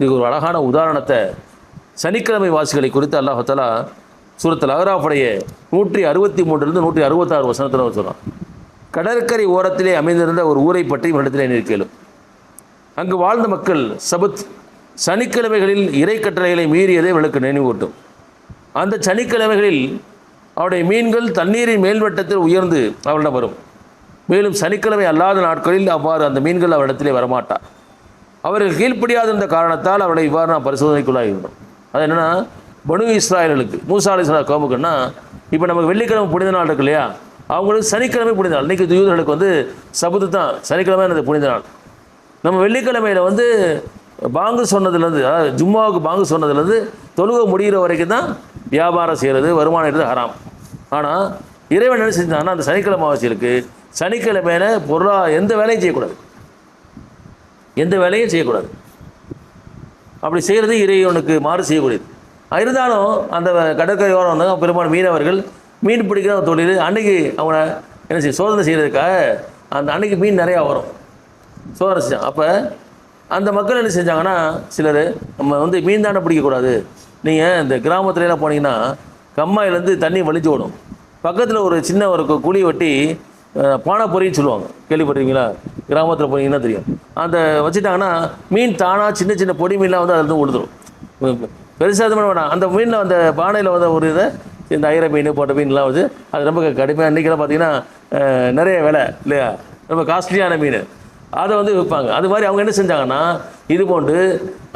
இதுக்கு ஒரு அழகான உதாரணத்தை சனிக்கிழமை வாசிகளை குறித்து அல்லாஹாலா சூரத்தில் அகராஃபுடைய நூற்றி அறுபத்தி மூன்றிலிருந்து நூற்றி அறுபத்தாறு வசனத்தில் சொல்கிறான் கடற்கரை ஓரத்திலே அமைந்திருந்த ஒரு ஊரை பற்றி இவரிடத்திலே நிற்கலும் அங்கு வாழ்ந்த மக்கள் சபத் சனிக்கிழமைகளில் இறை கட்டளைகளை மீறியதை இவளுக்கு நினைவூட்டும் அந்த சனிக்கிழமைகளில் அவருடைய மீன்கள் தண்ணீரின் மேல்வட்டத்தில் உயர்ந்து அவளிடம் வரும். மேலும் சனிக்கிழமை அல்லாத நாட்களில் அவ்வாறு அந்த மீன்கள் அவரிடத்திலே வரமாட்டார். அவர்கள் கீழ்ப்படியாதிருந்த காரணத்தால் அவர்களை இவ்வாறு நான் பரிசோதனைக்குள்ளாகிவிடும் அது என்னென்னா பனு இஸ்ராயல்களுக்கு மூசா அலி கோமுக்குன்னா இப்போ நமக்கு வெள்ளிக்கிழமை புனித நாள் இருக்கு இல்லையா? அவங்களுக்கு சனிக்கிழமை புனித நாள். இன்றைக்கி யூதர்களுக்கு வந்து சபுத்து தான் சனிக்கிழமை எனது புனித நாள். நம்ம வெள்ளிக்கிழமையில் வந்து பாங்கு சொன்னதுலேருந்து அதாவது ஜும்மாவுக்கு பாங்கு சொன்னதுலேருந்து தொழுகை முடிகிற வரைக்கும் தான் வியாபாரம் செய்கிறது வருமானம் எடுத்து ஹராம். ஆனால் இறைவன் என்ன செஞ்சாங்கன்னா அந்த சனிக்கிழமை அவசியருக்கு சனிக்கிழமையில பொருளாக எந்த வேலையும் செய்யக்கூடாது. எந்த வேலையும் செய்யக்கூடாது. அப்படி செய்கிறது இறைவனுக்கு மாறு செய்யக்கூடியது. இருந்தாலும் அந்த கடற்கரையோரம் வந்து பெரும்பாலும் மீனவர்கள் மீன் பிடிக்கிற தொழில் அன்னைக்கு அவங்க என்ன செய்ய சோதனை செய்கிறதுக்காக அந்த அன்னைக்கு மீன் நிறையா வரும். சோதனை செஞ்சாங்க அப்போ அந்த மக்கள் என்ன செஞ்சாங்கன்னா சிலர் நம்ம வந்து மீன் தானே பிடிக்கக்கூடாது. நீங்கள் இந்த கிராமத்துலலாம் போனீங்கன்னா கம்மாயிலேருந்து தண்ணி வலிஞ்சு ஓடும். பக்கத்தில் ஒரு சின்ன ஒரு குழி வெட்டி பானைப்பொறின்னு சொல்லுவாங்க. கேள்விப்பட்டிருக்கீங்களா? கிராமத்தில் போனீங்கன்னா தெரியும். அந்த வச்சுட்டாங்கன்னா மீன் தானாக சின்ன சின்ன பொடி மீன்லாம் வந்து அதில் விழுந்துடும் பெருசாக இது வேணாம். அந்த மீனில் அந்த பானையில் வந்த ஒரு இதை இந்த ஐர மீன் போட்ட மீன்லாம் வந்து அது ரொம்ப கடுமையாக இன்றைக்கெல்லாம் பார்த்தீங்கன்னா நிறைய விலை இல்லையா? ரொம்ப காஸ்ட்லியான மீன். அதை வந்து விற்பாங்க. அது மாதிரி அவங்க என்ன செஞ்சாங்கன்னா இது போன்று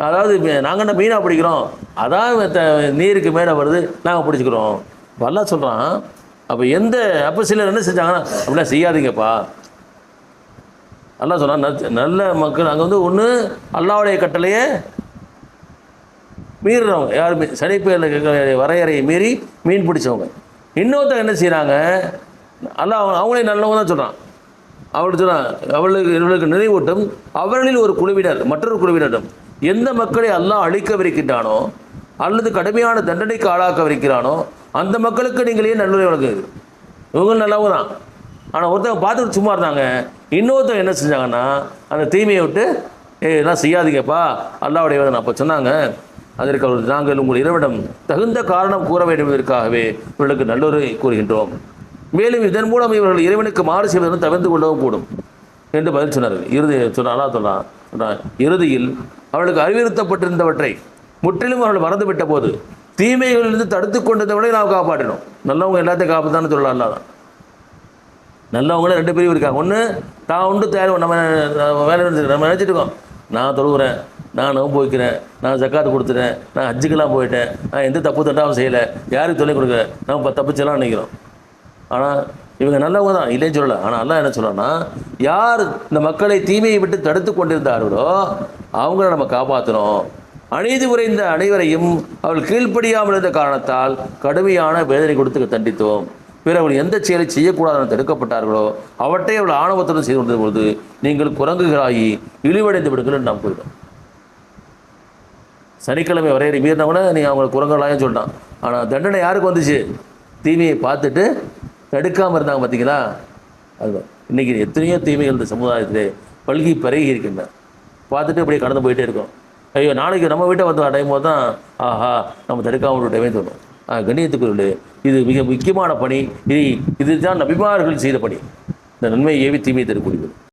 அதாவது நாங்கள் என்ன மீனாக பிடிக்கிறோம் அதான் நீருக்கு மேலே வருது நாங்கள் பிடிச்சிக்கிறோம். வரலாம் சொல்கிறான் அப்போ எந்த அப்போ சிலர் என்ன செஞ்சாங்கன்னா அப்படிலாம் செய்யாதீங்கப்பா. நல்லா சொல்கிறான் ந- நல்ல மக்கள் அங்கே வந்து ஒன்று அல்லாவுடைய கட்டளையே மீறுறவங்க யார் சனிப்பேரில் வரையறையை மீறி மீன் பிடிச்சவங்க. இன்னொருத்தவங்க என்ன செய்கிறாங்க அல்லாஹ் அவங்க- அவங்களே நல்லவங்க தான் சொல்கிறான் அவள் சொல்கிறான் அவளுக்கு இவர்களுக்கு நினைவூட்டும் அவர்களில் ஒரு குழுவினர் மற்றொரு குழுவினரிடம் எந்த மக்களை அல்லாஹ் அழிக்கவிருக்கின்றானோ அல்லது கடுமையான தண்டனைக்கு ஆளாக்கவிருக்கிறானோ அந்த மக்களுக்கு நீங்கள் ஏன் நல்லுரை வழங்குது இவங்க நல்லாவும் தான் ஆனால் ஒருத்தவங்க பார்த்துட்டு சும்மா இருந்தாங்க. இன்னொருத்தவங்க என்ன செஞ்சாங்கன்னா அந்த தீமையை விட்டு ஏ இதெல்லாம் செய்யாதீங்கப்பா. அல்லாவுடைய வேதனை அப்போ சொன்னாங்க. அதற்கு அவர் நாங்கள் உங்கள் இறைவிடம் தகுந்த காரணம் கூற வேண்டும் இவர்களுக்கு நல்லுரை கூறுகின்றோம். மேலும் இதன் மூலம் இவர்கள் இறைவனுக்கு மாறு செய்வதும் தவிர்த்து கொள்ளவும் கூடும். என்று பதில் சொன்னார்கள். இறுதி சொன்ன சொன்னான் இறுதியில் அவர்களுக்கு அறிவுறுத்தப்பட்டிருந்தவற்றை முற்றிலும் அவர்கள் மறந்துவிட்ட போது தீமைகளிலிருந்து தடுத்து கொண்டதை நாம் காப்பாற்றினோம் நல்லவங்க எல்லாத்தையும் காப்பாற்றான்னு சொல்லலாம் அல்லாதான். நல்லவங்களும் ரெண்டு பிரிவு இருக்காங்க. ஒன்று தான் உண்டு தயார் நம்ம வேலை நம்ம நினச்சிட்டுக்கோம் நான் தொழுகிறேன் நான் நோம்பு வைக்கிறேன் நான் ஜக்காத்து கொடுத்துட்டேன் நான் ஹஜ்ஜுக்கெல்லாம் போயிட்டேன் நான் எந்த தப்பு தட்டாவும் செய்யலை யாருக்கு தொழில் கொடுக்க நம்ம இப்போ தப்பிச்செல்லாம் நினைக்கிறோம். ஆனால் இவங்க நல்லவங்க தான் இல்லைன்னு சொல்லலை. ஆனால் எல்லாம் என்ன சொல்கிறான்னா யார் இந்த மக்களை தீமையை விட்டு தடுத்து கொண்டிருந்தார்களோ அவங்கள நம்ம காப்பாற்றணும் அநீதி உரைந்த அனைவரையும் அவள் கீழ்ப்படியாமல் இருந்த காரணத்தால் கடுமையான வேதனை கொடுத்து தண்டித்தோம். பிற அவள் எந்த செயலை செய்யக்கூடாது என தடுக்கப்பட்டார்களோ அவற்றை அவள் ஆணவத்துடன் செய்து கொண்டிருந்த பொழுது நீங்கள் குரங்குகளாகி இழிவடைந்து விடுங்கள் நாம் கூறினோம். சனிக்கிழமை வரையறை மீறினவன நீ அவங்களை குரங்களாயும் சொல்லிட்டான் ஆனால் தண்டனை யாருக்கு வந்துச்சு? தீமையை பார்த்துட்டு தடுக்காமல் இருந்தாங்க பார்த்தீங்களா அது இன்னைக்கு எத்தனையோ தீமைகள் இந்த சமுதாயத்தில் பல்கி பரகி இருக்கின்றன. பார்த்துட்டு அப்படியே கடந்து போயிட்டே இருக்கோம். ஐயோ நாளைக்கு நம்ம வீட்டை வந்து அடையும் போது தான் ஆஹா நம்ம தடுக்காமல் விட்டவே தோணும். கண்ணியத்துக்குள்ளே இது மிக முக்கியமான பணி. இது இதுதான் நபிமார்கள் செய்த பணி. இந்த நன்மையை ஏவி தீமையை தரக்கூடியது.